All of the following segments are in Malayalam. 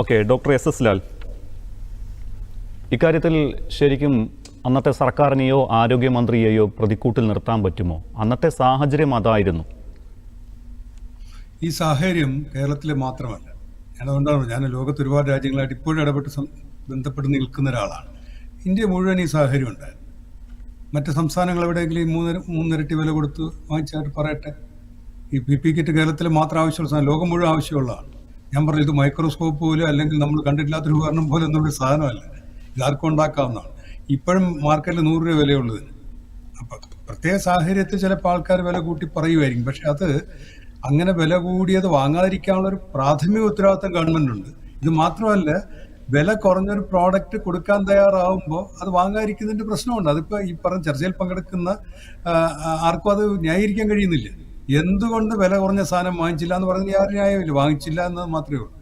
Okay doctor S S Lal. ഇക്കാര്യത്തിൽ ശരിക്കും അന്നത്തെ സർക്കാരിനെയോ ആരോഗ്യമന്ത്രിയെയോ പ്രതിക്കൂട്ടിൽ നിർത്താൻ പറ്റുമോ? അന്നത്തെ സാഹചര്യം അതായിരുന്നു. ഈ സാഹചര്യം കേരളത്തിലെ മാത്രമല്ല. ഞാൻ അതുകൊണ്ടാണ് ഞാൻ ലോകത്ത് ഒരുപാട് രാജ്യങ്ങളായിട്ട് ഇപ്പോഴും ഇടപെട്ട് ബന്ധപ്പെട്ട് നിൽക്കുന്ന ഒരാളാണ്. ഇന്ത്യ മുഴുവൻ ഈ സാഹചര്യം ഉണ്ടായിരുന്നു. മറ്റ് സംസ്ഥാനങ്ങൾ എവിടെയെങ്കിലും മൂന്നര മൂന്നിരട്ടി വില കൊടുത്ത് വാങ്ങിച്ചായിട്ട് പറയട്ടെ. ഈ പി പി കിറ്റ് കേരളത്തിൽ മാത്രം ആവശ്യമുള്ള സാധനം ലോകം മുഴുവൻ ആവശ്യമുള്ളതാണ്. ഞാൻ പറഞ്ഞു ഇത് മൈക്രോസ്കോപ്പ് പോലും അല്ലെങ്കിൽ നമ്മൾ കണ്ടിട്ടില്ലാത്തൊരു ഉപകരണം പോലെ ഒന്നും സാധനമല്ല. ഇത് ആർക്കും ഉണ്ടാക്കാവുന്നതാണ്. ഇപ്പോഴും മാർക്കറ്റിൽ നൂറ് രൂപ വിലയുള്ളത്. അപ്പം പ്രത്യേക സാഹചര്യത്തിൽ ചിലപ്പോൾ ആൾക്കാർ വില കൂട്ടി പറയുമായിരിക്കും പക്ഷെ അത് അങ്ങനെ വില കൂടിയത് വാങ്ങാതിരിക്കാനുള്ള ഒരു പ്രാഥമിക ഉത്തരവാദിത്തം ഗവൺമെന്റ് ഉണ്ട്. ഇത് മാത്രമല്ല വില കുറഞ്ഞൊരു പ്രോഡക്റ്റ് കൊടുക്കാൻ തയ്യാറാവുമ്പോൾ അത് വാങ്ങാതിരിക്കുന്നതിന്റെ പ്രശ്നമുണ്ട്. അതിപ്പോൾ ഈ പറഞ്ഞ ചർച്ചയിൽ പങ്കെടുക്കുന്ന ആർക്കും അത് ന്യായീകരിക്കാൻ കഴിയുന്നില്ല. എന്തുകൊണ്ട് വില കുറഞ്ഞ സാധനം വാങ്ങിച്ചില്ല എന്ന് പറഞ്ഞാൽ യാതൊരു ന്യായമില്ല വാങ്ങിച്ചില്ല എന്നത് മാത്രമേ ഉള്ളൂ.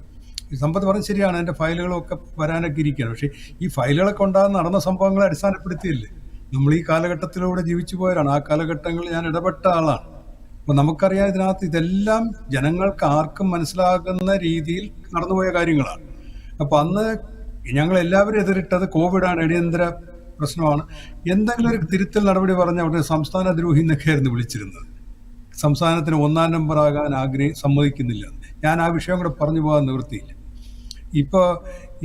സമ്പത്ത് പറഞ്ഞ ശരിയാണ് എന്റെ ഫയലുകളൊക്കെ വരാനൊക്കെ ഇരിക്കുകയാണ്. പക്ഷേ ഈ ഫയലുകളൊക്കെ ഉണ്ടാകുന്ന നടന്ന സംഭവങ്ങളെ അടിസ്ഥാനപ്പെടുത്തിയില്ലേ? നമ്മൾ ഈ കാലഘട്ടത്തിലൂടെ ജീവിച്ചു പോയവരാണ്. ആ കാലഘട്ടങ്ങളിൽ ഞാൻ ഇടപെട്ട ആളാണ്. അപ്പം നമുക്കറിയാം ഇതിനകത്ത് ഇതെല്ലാം ജനങ്ങൾക്ക് ആർക്കും മനസ്സിലാകുന്ന രീതിയിൽ നടന്നുപോയ കാര്യങ്ങളാണ്. അപ്പം അന്ന് ഞങ്ങൾ എല്ലാവരും എതിരിട്ടത് കോവിഡാണ് അടിയന്തര പ്രശ്നമാണ്. എന്തെങ്കിലും ഒരു തിരുത്തൽ നടപടി പറഞ്ഞ അവിടെ സംസ്ഥാന ദ്രോഹി എന്നൊക്കെയായിരുന്നു വിളിച്ചിരുന്നത്. സംസ്ഥാനത്തിന് ഒന്നാം നമ്പർ ആകാൻ ആഗ്രഹി സമ്മതിക്കുന്നില്ല. ഞാൻ ആ വിഷയം കൂടെ പറഞ്ഞു പോകാൻ നിവൃത്തിയില്ല. ഇപ്പോൾ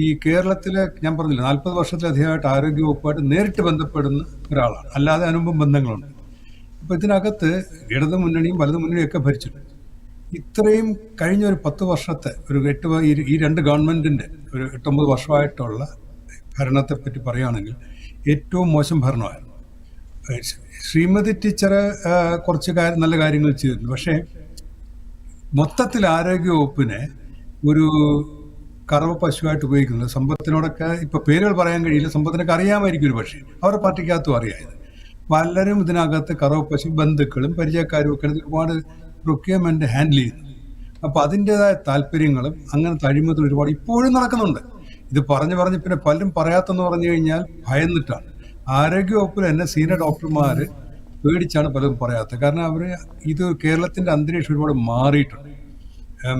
ഈ കേരളത്തിലെ ഞാൻ പറഞ്ഞില്ല നാൽപ്പത് വർഷത്തിലധികമായിട്ട് ആരോഗ്യവകുപ്പായിട്ട് നേരിട്ട് ബന്ധപ്പെടുന്ന ഒരാളാണ്. അല്ലാതെ അനുഭവം ബന്ധങ്ങളുണ്ട്. അപ്പോൾ ഇതിനകത്ത് ഇടതു മുന്നണിയും വലതു മുന്നണിയും ഒക്കെ ഭരിച്ചിട്ടുണ്ട്. ഇത്രയും കഴിഞ്ഞ ഒരു പത്ത് വർഷത്തെ ഒരു എട്ട് ഈ രണ്ട് ഗവൺമെന്റിന്റെ ഒരു എട്ടൊമ്പത് വർഷമായിട്ടുള്ള ഭരണത്തെപ്പറ്റി പറയുകയാണെങ്കിൽ ഏറ്റവും മോശം ഭരണമായിരുന്നു. ശ്രീമതി ടീച്ചർ കുറച്ച് നല്ല കാര്യങ്ങൾ ചെയ്തിട്ടുണ്ട്. പക്ഷേ മൊത്തത്തിൽ ആരോഗ്യവകുപ്പിനെ ഒരു കറവ പശുവായിട്ട് ഉപയോഗിക്കുന്നത് സമ്പത്തിനോടൊക്കെ ഇപ്പൊ പേരുകൾ പറയാൻ കഴിയില്ല സമ്പത്തിനൊക്കെ അറിയാമായിരിക്കും ഒരു പക്ഷേ. അവരുടെ പാർട്ടിക്കകത്തും അറിയായത് പലരും ഇതിനകത്ത് കറവ പശു ബന്ധുക്കളും പരിചയക്കാരും ഒക്കെ ഒരുപാട് പ്രൊക്യൂർമെന്റ് ഹാൻഡിൽ ചെയ്യുന്നു. അപ്പൊ അതിന്റെതായ താല്പര്യങ്ങളും അങ്ങനെ അഴിമതി ഒരുപാട് ഇപ്പോഴും നടക്കുന്നുണ്ട്. ഇത് പറഞ്ഞു പറഞ്ഞ് പിന്നെ പലരും പറയാത്തെന്ന് പറഞ്ഞു കഴിഞ്ഞാൽ ഭയന്നിട്ടാണ്. ആരോഗ്യ വകുപ്പിൽ തന്നെ സീനിയർ ഡോക്ടർമാർ പേടിച്ചാണ് പലതും പറയാത്തത്. കാരണം അവർ ഇത് കേരളത്തിന്റെ അന്തരീക്ഷം ഒരുപാട് മാറിയിട്ടുണ്ട്.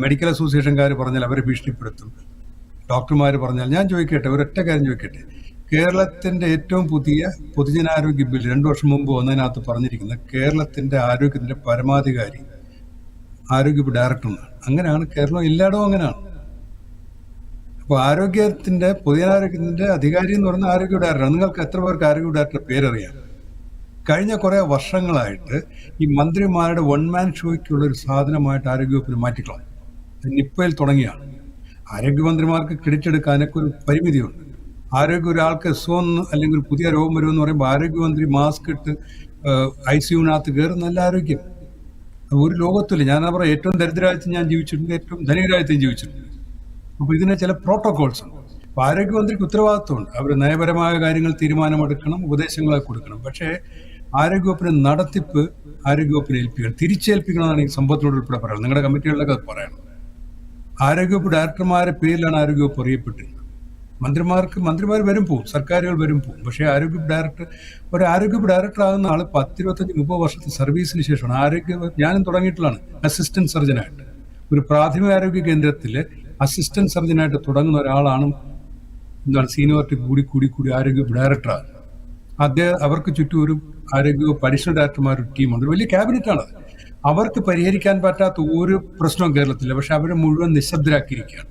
മെഡിക്കൽ അസോസിയേഷൻകാർ പറഞ്ഞാൽ അവരെ ഭീഷണിപ്പെടുത്തും. ഡോക്ടർമാർ പറഞ്ഞാൽ ഞാൻ ചോദിക്കട്ടെ ഒരൊറ്റ കാര്യം ചോദിക്കട്ടെ. കേരളത്തിന്റെ ഏറ്റവും പുതിയ പൊതുജനാരോഗ്യ ബിൽ രണ്ടു വർഷം മുമ്പ് വന്നതിനകത്ത് പറഞ്ഞിരിക്കുന്ന കേരളത്തിന്റെ ആരോഗ്യത്തിന്റെ പരമാധികാരി ആരോഗ്യ ഡയറക്ടർ എന്നാണ് അങ്ങനെയാണ് കേരളം എല്ലായിടവും അങ്ങനെയാണ്. അപ്പോൾ ആരോഗ്യത്തിന്റെ പൊതുജനാരോഗ്യത്തിന്റെ അധികാരി എന്ന് പറഞ്ഞ ആരോഗ്യ ഡയറക്ടർ നിങ്ങൾക്ക് എത്ര പേർക്ക് ആരോഗ്യ ഡയറക്ടർ പേരറിയാം? കഴിഞ്ഞ കുറെ വർഷങ്ങളായിട്ട് ഈ മന്ത്രിമാരുടെ വൺ മാൻ ഷോയ്ക്കുള്ള ഒരു സാധനമായിട്ട് ആരോഗ്യവകുപ്പിൽ മാറ്റിക്കളാം നിപ്പയിൽ തുടങ്ങിയാണ്. ആരോഗ്യമന്ത്രിമാർക്ക് ക്രെഡിറ്റ് എടുക്കാനൊക്കെ ഒരു പരിമിതിയുണ്ട്. ആരോഗ്യ ഒരാൾക്ക് എസ്വന്ന് അല്ലെങ്കിൽ പുതിയ രോഗം വരുമെന്ന് പറയുമ്പോൾ ആരോഗ്യമന്ത്രി മാസ്ക് ഇട്ട് ഐ സിയുവിനകത്ത് കയറി നല്ല ആരോഗ്യം. ഒരു ലോകത്തില്ല ഞാൻ പറയാം ഏറ്റവും ദരിദ്രരാജ്യത്തും ഞാൻ ജീവിച്ചിട്ടുണ്ട് ഏറ്റവും ധനികരാജ്യത്തും ജീവിച്ചിട്ടുണ്ട്. അപ്പൊ ഇതിന് ചില പ്രോട്ടോകോൾസ് ഉണ്ട്. അപ്പൊ ആരോഗ്യമന്ത്രിക്ക് ഉത്തരവാദിത്വമുണ്ട്. അവർ നയപരമായ കാര്യങ്ങൾ തീരുമാനമെടുക്കണം ഉപദേശങ്ങളെ കൊടുക്കണം. പക്ഷേ ആരോഗ്യവകുപ്പിന് നടത്തിപ്പ് ആരോഗ്യവകുപ്പിനെ ഏൽപ്പിക്കണം തിരിച്ചേൽപ്പിക്കണമെന്നാണ് ഈ സംഭവത്തിനോട് ഉൾപ്പെടെ പറയുന്നത്. നിങ്ങളുടെ കമ്മിറ്റികളിലൊക്കെ അത് പറയണം. ആരോഗ്യവകുപ്പ് ഡയറക്ടർമാരെ പേരിലാണ് ആരോഗ്യവകുപ്പ് അറിയപ്പെട്ടിരുന്നത്. മന്ത്രിമാർക്ക് മന്ത്രിമാർ വരും പോവും സർക്കാരുകൾ വരും പോവും. പക്ഷേ ആരോഗ്യ ഡയറക്ടർ ഒരു ആരോഗ്യ ഡയറക്ടർ ആകുന്ന ആൾ പത്തിരുപത്തഞ്ച് മുപ്പത് വർഷത്തെ സർവീസിന് ശേഷമാണ് ആരോഗ്യ ഞാനും തുടങ്ങിയിട്ടുള്ളതാണ് അസിസ്റ്റന്റ് സർജനായിട്ട്. ഒരു പ്രാഥമിക ആരോഗ്യ കേന്ദ്രത്തിൽ അസിസ്റ്റന്റ് സർജനായിട്ട് തുടങ്ങുന്ന ഒരാളാണ് എന്താണ് സീനിയോറിറ്റി കൂടി കൂടി കൂടി ആരോഗ്യ ഡയറക്ടറാണ് അദ്ദേഹം അവർക്ക് ചുറ്റും ഒരു ആരോഗ്യ പരീക്ഷണ ഡയറക്ടർമാർ ഒരു ടീമുണ്ട് വലിയ ക്യാബിനറ്റ് ആണ് അവർക്ക് പരിഹരിക്കാൻ പറ്റാത്ത ഒരു പ്രശ്നവും കേരളത്തില്ല പക്ഷെ അവരെ മുഴുവൻ നിശബ്ദരാക്കിയിരിക്കുകയാണ്.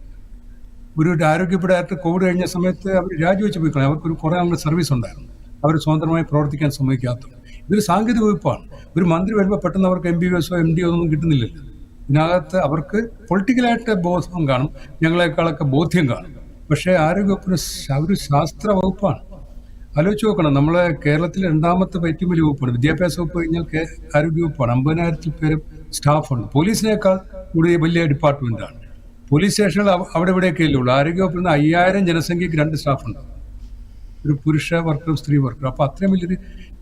ഒരു ആരോഗ്യ ഡയറക്ടർ കോവിഡ് കഴിഞ്ഞ സമയത്ത് അവർ രാജിവെച്ച് പോയിക്കളെ അവർക്ക് ഒരു കുറേ ആളുടെ സർവീസ് ഉണ്ടായിരുന്നു. അവർ സ്വതന്ത്രമായി പ്രവർത്തിക്കാൻ സമ്മതിക്കാത്തത്. ഇതൊരു സാങ്കേതിക വകുപ്പാണ്. ഒരു മന്ത്രി വരുമ്പോൾ പെട്ടെന്ന് അവർക്ക് എം ബി ബി എസോ എം ഡി ഒന്നും കിട്ടുന്നില്ലല്ലോ. ഇതിനകത്ത് അവർക്ക് പൊളിറ്റിക്കലായിട്ട് ബോധം കാണും ഞങ്ങളെക്കാളൊക്കെ ബോധ്യം കാണും. പക്ഷേ ആരോഗ്യവകുപ്പിന് ഒരു ശാസ്ത്ര വകുപ്പാണ്. ആലോചിച്ച് നോക്കണം നമ്മളെ കേരളത്തിൽ രണ്ടാമത്തെ ഏറ്റവും വലിയ വകുപ്പാണ്. വിദ്യാഭ്യാസ വകുപ്പ് കഴിഞ്ഞാൽ ആരോഗ്യ വകുപ്പാണ് അമ്പതിനായിരത്തിൽ പേരും സ്റ്റാഫുണ്ട്. പോലീസിനേക്കാൾ കൂടുതൽ വലിയ ഡിപ്പാർട്ട്മെന്റാണ് പോലീസ് സ്റ്റേഷനിൽ അവ- അവിടെ ഇവിടെയൊക്കെ അല്ലേ ഉള്ളൂ. ആരോഗ്യ വകുപ്പിൽ നിന്ന് അയ്യായിരം ജനസംഖ്യക്ക് രണ്ട് സ്റ്റാഫുണ്ട്. ഒരു പുരുഷ വർക്കറും സ്ത്രീ വർക്കറും. അപ്പോൾ അത്രയും വലിയൊരു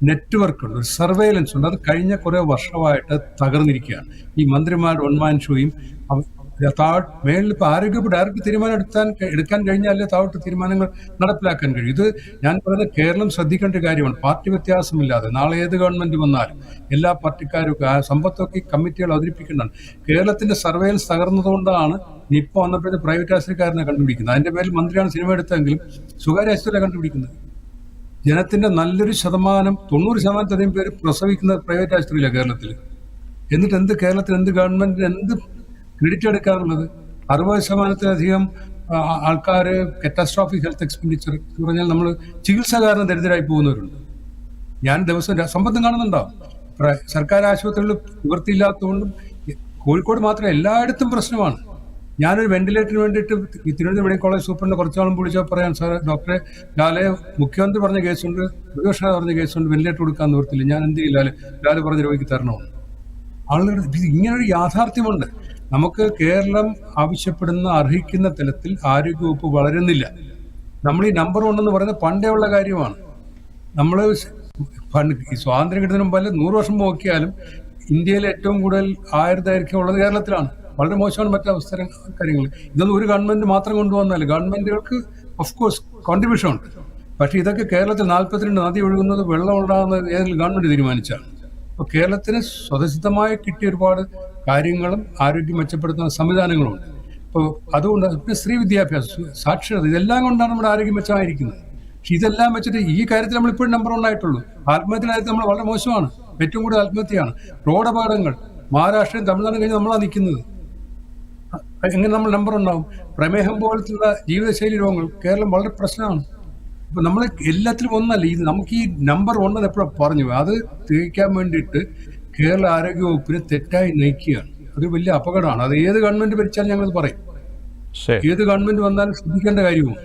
നെറ്റ്വർക്ക് ഉണ്ട് ഒരു സർവൈലൻസ് ഉണ്ട്. അത് കഴിഞ്ഞ കുറെ വർഷമായിട്ട് തകർന്നിരിക്കുകയാണ്. ഈ മന്ത്രിമാർ ഒൺമാൻ ഷോയും താഴ് മേളിൽ ഇപ്പോൾ ആരോഗ്യ ഡയറക്റ്റ് തീരുമാനം എടുത്താൻ എടുക്കാൻ കഴിഞ്ഞാലേ താഴോട്ട് തീരുമാനങ്ങൾ നടപ്പിലാക്കാൻ കഴിയും. ഇത് ഞാൻ പറയുന്നത് കേരളം ശ്രദ്ധിക്കേണ്ട കാര്യമാണ്. പാർട്ടി വ്യത്യാസമില്ലാതെ നാളെ ഏത് ഗവൺമെന്റ് വന്നാലും എല്ലാ പാർട്ടിക്കാരും ആ സമ്പത്തൊക്കെ കമ്മിറ്റികൾ അവതരിപ്പിക്കുന്നതാണ് കേരളത്തിന്റെ സർവേലൻസ് തകർന്നതുകൊണ്ടാണ് നിപ്പ വന്നപ്പോഴത്തെ പ്രൈവറ്റ് ആശുപത്രിക്കാരനെ കണ്ടുപിടിക്കുന്നത്. അതിന്റെ പേരിൽ മന്ത്രിയാണ് സിനിമ എടുത്തതെങ്കിലും സ്വകാര്യ ആശുപത്രിയാണ് കണ്ടുപിടിക്കുന്നത്. ജനത്തിന്റെ നല്ലൊരു ശതമാനം തൊണ്ണൂറ് ശതമാനത്തിലധികം പേര് പ്രസവിക്കുന്ന പ്രൈവറ്റ് ആശുപത്രിയിലാണ് കേരളത്തിൽ എന്നിട്ട് എന്ത് കേരളത്തിൽ എന്ത് ഗവൺമെന്റിന് എന്ത് ക്രെഡിറ്റ് എടുക്കാറുള്ളത്? അറുപത് ശതമാനത്തിലധികം ആൾക്കാർ കറ്റാസ്ട്രോഫിക് ഹെൽത്ത് എക്സ്പെൻഡിച്ചർ എന്ന് പറഞ്ഞാൽ നമ്മൾ ചികിത്സ കാരണം ദരിദ്രരായി പോകുന്നവരുണ്ട്. ഞാൻ ദിവസം സമ്പത്തും കാണുന്നുണ്ടോ? സർക്കാർ ആശുപത്രികളിൽ നിവൃത്തിയില്ലാത്തതുകൊണ്ടും കോഴിക്കോട് മാത്രം എല്ലായിടത്തും പ്രശ്നമാണ്. ഞാനൊരു വെന്റിലേറ്ററിന് വേണ്ടിയിട്ട് തിരുവനന്തപുരം മെഡിക്കൽ കോളേജ് സൂപ്രണ്ട് കുറച്ചാളും വിളിച്ചാൽ പറയാൻ സാർ ഡോക്ടറെ ലാലെ മുഖ്യമന്ത്രി പറഞ്ഞ കേസുണ്ട് പ്രതിപക്ഷ പറഞ്ഞ കേസുണ്ട് വെന്റിലേറ്റർ കൊടുക്കാൻ നിർത്തില്ല ഞാൻ എന്ത് ചെയ്യില്ല ലാലെ പറഞ്ഞ രോഗിക്ക് തരണമെന്ന് ആളുകൾ ഇത് ഇങ്ങനൊരു യാഥാർത്ഥ്യമുണ്ട്. നമുക്ക് കേരളം ആവശ്യപ്പെടുന്ന അർഹിക്കുന്ന തലത്തിൽ ആരോഗ്യവകുപ്പ് വളരുന്നില്ല. നമ്മൾ ഈ നമ്പർ ഉണ്ടെന്ന് പറയുന്നത് പണ്ടേ ഉള്ള കാര്യമാണ്. നമ്മൾ സ്വാതന്ത്ര്യം കിട്ടുന്നതിന് മുമ്പ് നൂറ് വർഷം നോക്കിയാലും ഇന്ത്യയിൽ ഏറ്റവും കൂടുതൽ ആയുർദൈർഘ്യം ഉള്ളത് കേരളത്തിലാണ്. വളരെ മോശമാണ് മറ്റു അവസ്ഥ കാര്യങ്ങൾ. ഇതൊന്നും ഒരു ഗവൺമെന്റ് മാത്രം കൊണ്ടുവന്നല്ല ഗവൺമെന്റുകൾക്ക് ഓഫ് കോഴ്സ് കോൺട്രിബ്യൂഷൻ ഉണ്ട്. പക്ഷേ ഇതൊക്കെ കേരളത്തിൽ നാൽപ്പത്തിരണ്ട് നദി ഒഴുകുന്നത് വെള്ളം ഉണ്ടാകുന്ന ഏതെങ്കിലും ഗവൺമെന്റ് തീരുമാനിച്ചാണ്. അപ്പോൾ കേരളത്തിന് സ്വതസിദ്ധമായി കിട്ടിയ ഒരുപാട് കാര്യങ്ങളും ആരോഗ്യം മെച്ചപ്പെടുത്തുന്ന സംവിധാനങ്ങളുമുണ്ട് അപ്പോൾ അതുകൊണ്ട് പിന്നെ സ്ത്രീ വിദ്യാഭ്യാസം സാക്ഷരത ഇതെല്ലാം കൊണ്ടാണ് നമ്മുടെ ആരോഗ്യം മെച്ചമായിരിക്കുന്നത്. പക്ഷെ ഇതെല്ലാം വെച്ചിട്ട് ഈ കാര്യത്തിൽ നമ്മൾ ഇപ്പോഴും നമ്പർ വൺ ആയിട്ടുള്ളൂ. ആത്മഹത്യയുടെ കാര്യത്തിൽ നമ്മൾ വളരെ മോശമാണ്. ഏറ്റവും കൂടുതൽ ആത്മഹത്യയാണ്. റോഡ് അപകടങ്ങൾ മഹാരാഷ്ട്രയും തമിഴ്നാടും കഴിഞ്ഞ് നമ്മളാണ് നിൽക്കുന്നത്. എങ്ങനെ നമ്മൾ നമ്പർ ഉണ്ടാവും. പ്രമേഹം പോലത്തുള്ള ജീവിതശൈലി രോഗങ്ങൾ കേരളം വളരെ പ്രശ്നമാണ്. ഇപ്പൊ നമ്മൾ എല്ലാത്തിലും ഒന്നല്ല ഇത് നമുക്ക് ഈ നമ്പർ ഉണ്ടെന്ന് എപ്പോഴും പറഞ്ഞു? അത് തികയ്ക്കാൻ വേണ്ടിയിട്ട് കേരള ആരോഗ്യ വകുപ്പിനെ തെറ്റായി നയിക്കുകയാണ് അത് വലിയ അപകടമാണ്. അത് ഏത് ഗവൺമെന്റ് ഭരിച്ചാലും ഞങ്ങൾ പറയും. ഏത് ഗവൺമെന്റ് വന്നാലും ശ്രദ്ധിക്കേണ്ട കാര്യവും